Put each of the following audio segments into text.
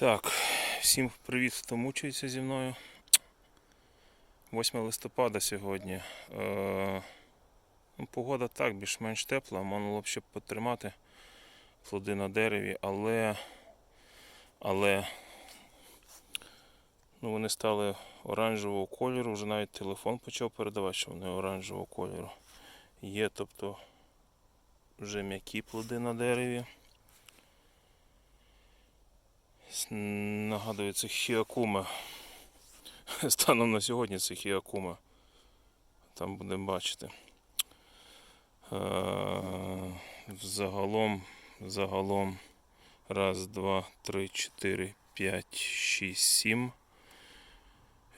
Так, всім привіт, хто мучається зі мною. 8 листопада сьогодні. Е, ну, погода так, більш-менш тепла, можна було б ще потримати плоди на дереві, але, але ну, вони стали оранжевого кольору, вже навіть телефон почав передавати, що вони оранжевого кольору. Є, тобто вже м'які плоди на дереві. Нагадую, це хіакума. Станом на сьогодні це хіакума. Там будемо бачити. Е, Загалом, загалом, раз, два, три, чотири, п'ять, шість, сім,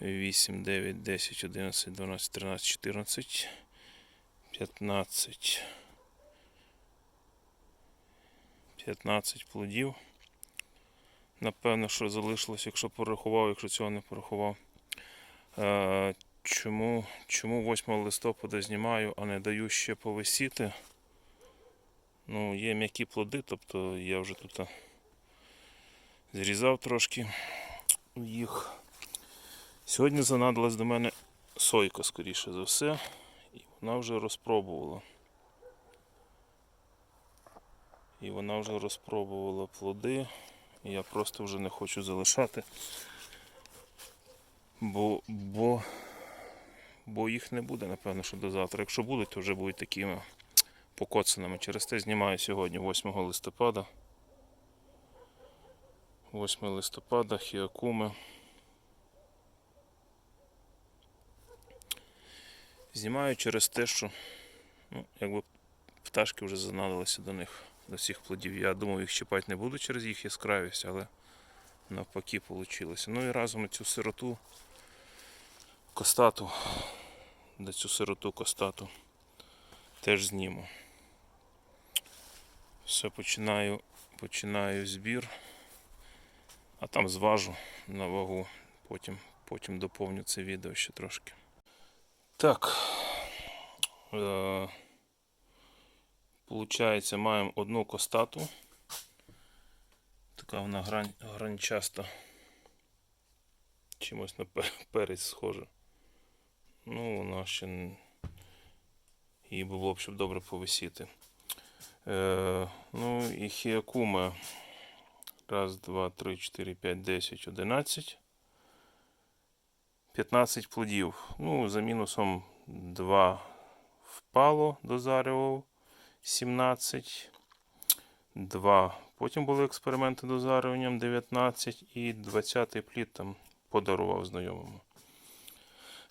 вісім, дев'ять, десять, одинадцять, дванадцять, тринадцять, чотирнадцять, п'ятнадцять. П'ятнадцять плодів. Напевно, що залишилось, якщо порахував, якщо цього не порахував. Е, чому, чому 8 листопада знімаю, а не даю ще повисіти? Ну, є м'які плоди, тобто я вже тут зрізав трошки їх. Сьогодні занадилась до мене сойка, скоріше за все, і вона вже розпробувала. І вона вже розпробувала плоди. Я просто вже не хочу залишати. Бо, бо, бо їх не буде, напевно, що до завтра. Якщо будуть, то вже будуть такими покоцаними. Через те знімаю сьогодні, 8 листопада. 8 листопада, Хіакуми. Знімаю через те, що ну, якби пташки вже занадилися до них, до всіх плодів. Я думав, їх чіпати не буду через їх яскравість, але навпаки вийшло. Ну і разом цю сироту костату, де цю сироту костату теж зніму. Все починаю, починаю збір, а там зважу на вагу, потім, потім доповню це відео ще трошки. Так. Получається, маємо одну костату. Така вона грань, гранчаста. Чимось на перець схожа. Ну, вона ще її було б, щоб добре повисіти. Е, ну і хіакума. Раз, два, три, чотири, п'ять, десять, одинадцять. 15 плодів. Ну, за мінусом 2 впало до зареву. 17, 2. Потім були експерименти дозарюванням 19 і 20 плід там подарував знайомому.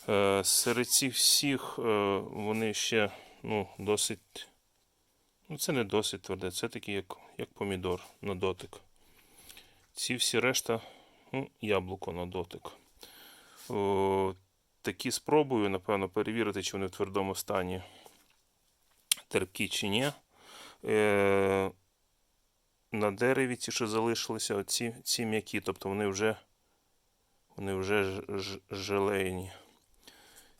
Е, серед цих всіх е, вони ще ну, досить. Ну, це не досить тверде, це такий як, як помідор на дотик. Ці всі решта ну, яблуко на дотик. О, такі спробую, напевно, перевірити, чи вони в твердому стані терпкі чи ні. Е, на дереві ті, що залишилися, оці, ці м'які, тобто вони вже, вони вже желейні.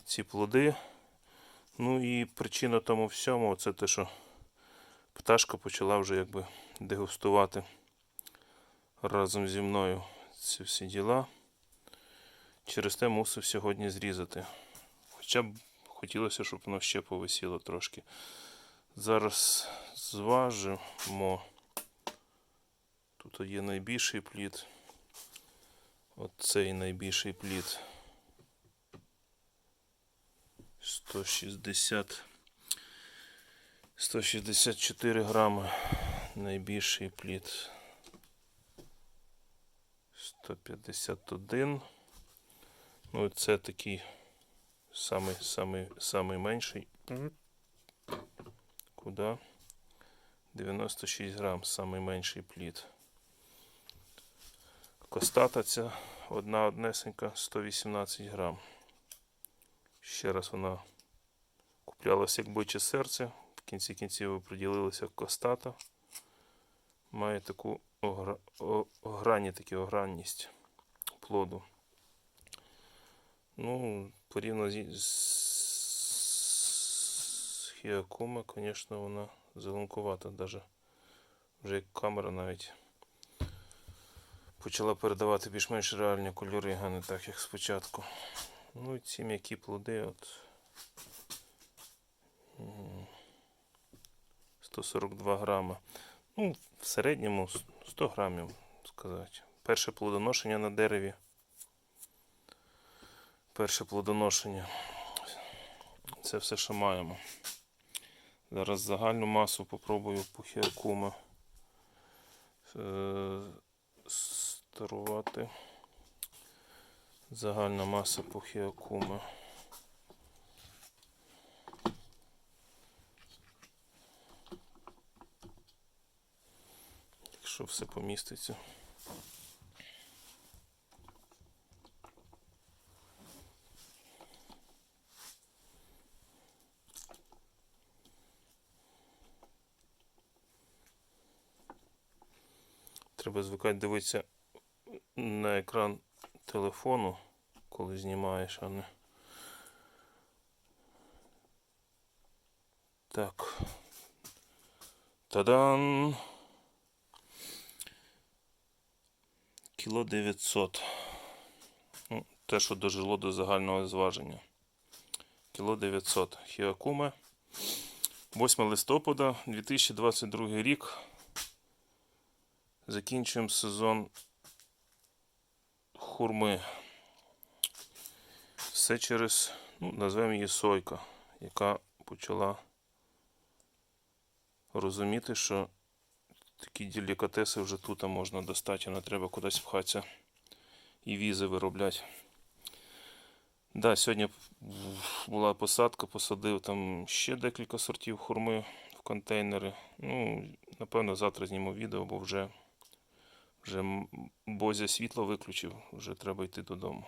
Ці плоди. Ну і причина тому всьому це те, що пташка почала вже якби дегустувати разом зі мною ці всі діла. Через те мусив сьогодні зрізати. Хоча б хотілося, щоб воно ще повисіло трошки. Зараз зважимо. Тут є найбільший плід. Оцей найбільший плід. 160. 164 грами. Найбільший плід. 151. Ну, і це такий самий, самий, самий менший. Куда? 96 грам, самий менший плід. Костата ця одна однесенька 118 грам. Ще раз вона куплялася як биче серце. В кінці кінців приділилася костата. Має таку огра... такі огранність плоду. Ну, порівняно з з Хіакума, звісно, вона зеленкувата, даже вже як камера навіть почала передавати більш-менш реальні кольори, а не так, як спочатку. Ну і ці м'які плоди, от. 142 грама. Ну, в середньому 100 грамів, сказати. Перше плодоношення на дереві. Перше плодоношення. Це все, що маємо. Зараз загальну масу попробую пухіакуми е, старувати. Загальна маса пухіакуми. Якщо все поміститься. Треба звикати дивитися на екран телефону, коли знімаєш, а не. Так. Тадан. Кіло 900. Ну, те, що дожило до загального зваження. Кіло 900. Хіакуме. 8 листопада 2022 рік. Закінчуємо сезон хурми. Все через, ну, назвемо її сойка, яка почала розуміти, що такі делікатеси вже тут можна достати, а не треба кудись пхатися і візи виробляти. Да, сьогодні була посадка, посадив там ще декілька сортів хурми в контейнери. Ну, напевно, завтра зніму відео, бо вже вже Бозя світло виключив, вже треба йти додому.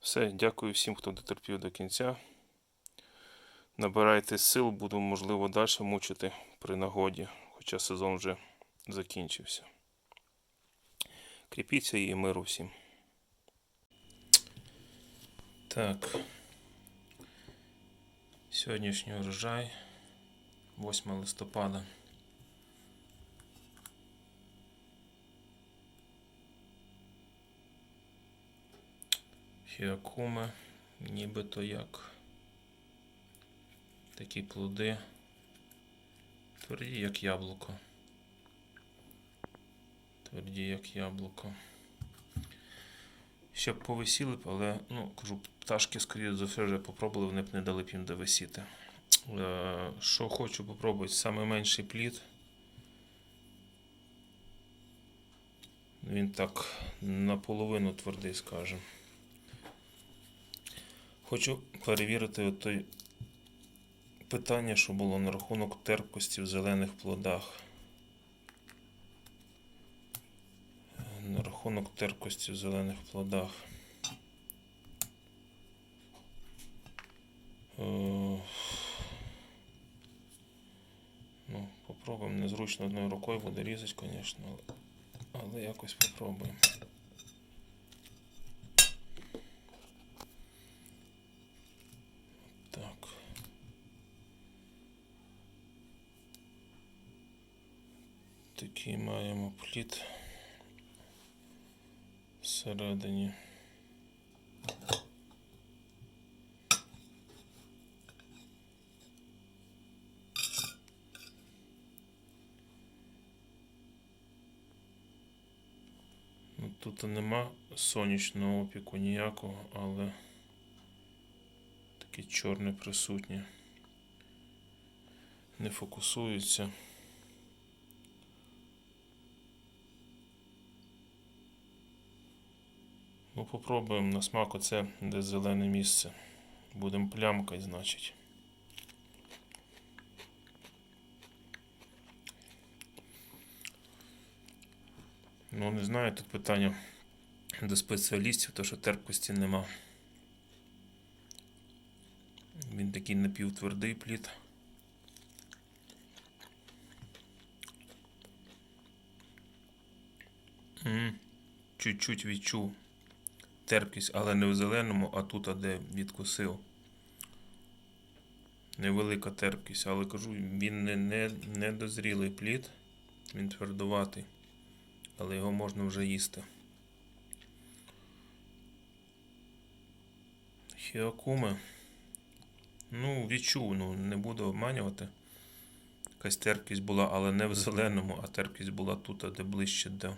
Все, дякую всім, хто дотерпів до кінця. Набирайте сил, буду, можливо, далі мучити при нагоді, хоча сезон вже закінчився. Кріпіться і миру всім. Так. Сьогоднішній урожай 8 листопада. Хіакуме, нібито як такі плоди, тверді як яблуко. Тверді як яблуко. Ще б повисіли б, але, ну, кажу, пташки, скоріше за все, вже попробували, вони б не дали б їм довисіти. Е, Що хочу попробувати, саме менший плід. Він так наполовину твердий, скажімо. Хочу перевірити отой питання, що було на рахунок терпкості в зелених плодах. На рахунок терпкості в зелених плодах. Е, Ну, попробуємо. Незручно одною рукою буде різати, звісно, але якось попробуємо. Так. Такий маємо плід всередині. Ну, Тут нема сонячного опіку ніякого, але таке чорне присутнє. Не фокусується. Ну, попробуємо на смак оце, де зелене місце. Будемо плямкать, значить. Ну, не знаю, тут питання до спеціалістів, то що терпкості нема. Він такий напівтвердий плід. Чуть-чуть відчув терпкість, але не в зеленому, а тут, а де відкусив. Невелика терпкість, але кажу, він не, не, не дозрілий плід, він твердуватий. але його можна вже їсти. Хіакуме. Ну, відчув, ну не буду обманювати. Якась терпкість була, але не в зеленому, а терпкість була тут, а де ближче до,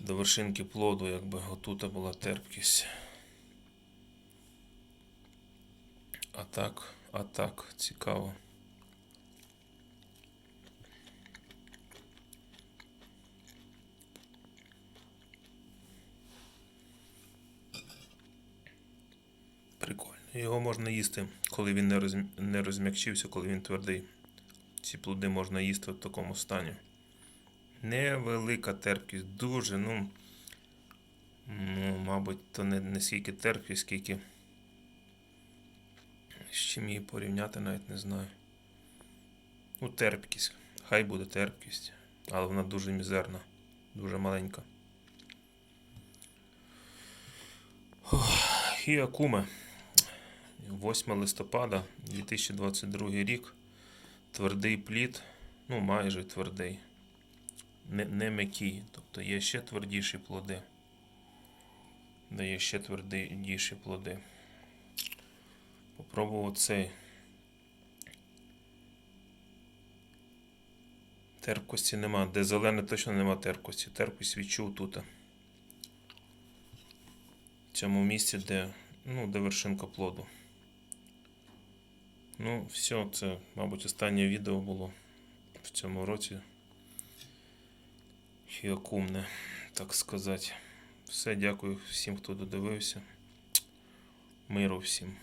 до вершинки плоду, якби отут була терпкість. А так, а так, цікаво. Прикольно. Його можна їсти, коли він не розм'якчився, коли він твердий. Ці плоди можна їсти в такому стані. Невелика терпкість, дуже, ну, ну мабуть, то не, не скільки терпкість, скільки. З чим її порівняти, навіть не знаю. Ну, терпкість. Хай буде терпкість, але вона дуже мізерна, дуже маленька. Хіакуме. 8 листопада 2022 рік. Твердий плід, ну майже твердий. Не, не м'який. Тобто є ще твердіші плоди. Дає ще твердіші плоди. Попробував цей. Терпкості нема. Де зелене точно нема терпкості. Терпкість відчув тут. В цьому місці, де, ну, де вершинка плоду. Ну, все, це, мабуть, останнє відео було в цьому році. Хіакумне, так сказати. Все, дякую всім, хто додивився. Миру всім.